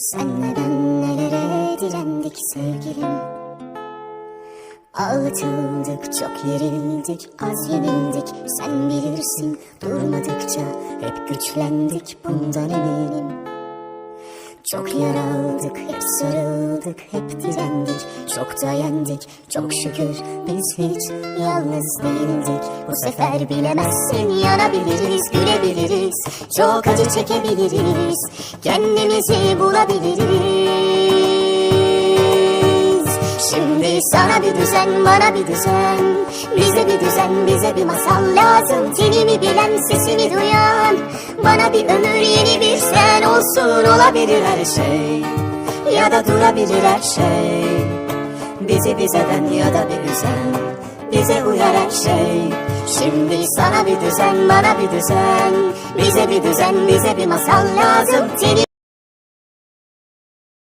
Senle ben nelere direndik sevgilim? Ağlatıldık, çok yerildik, az yenildik. Sen bilirsin durmadıkça hep güçlendik bundan eminim. Çok yaraldık, hep sarıldık, hep direndik. Çok da yendik, çok şükür biz hiç yalnız değildik. Bu sefer bilemezsin yanabiliriz, gülebiliriz Çok acı çekebiliriz, kendimizi bulabiliriz. Şimdi sana bir düzen, bana bir düzen. Bize bir düzen, bize bir masal lazım. Tenimi bilen, sesimi duyan. Bana bir ömür, yeni bir sen olsun. Olabilir her şey. Ya da durabilir her şey. Bizi bizeden ya da bir düzen Bize uyar her şey. Şimdi sana bir düzen, bana bir düzen. Bize bir düzen, bize bir masal lazım. Tenimi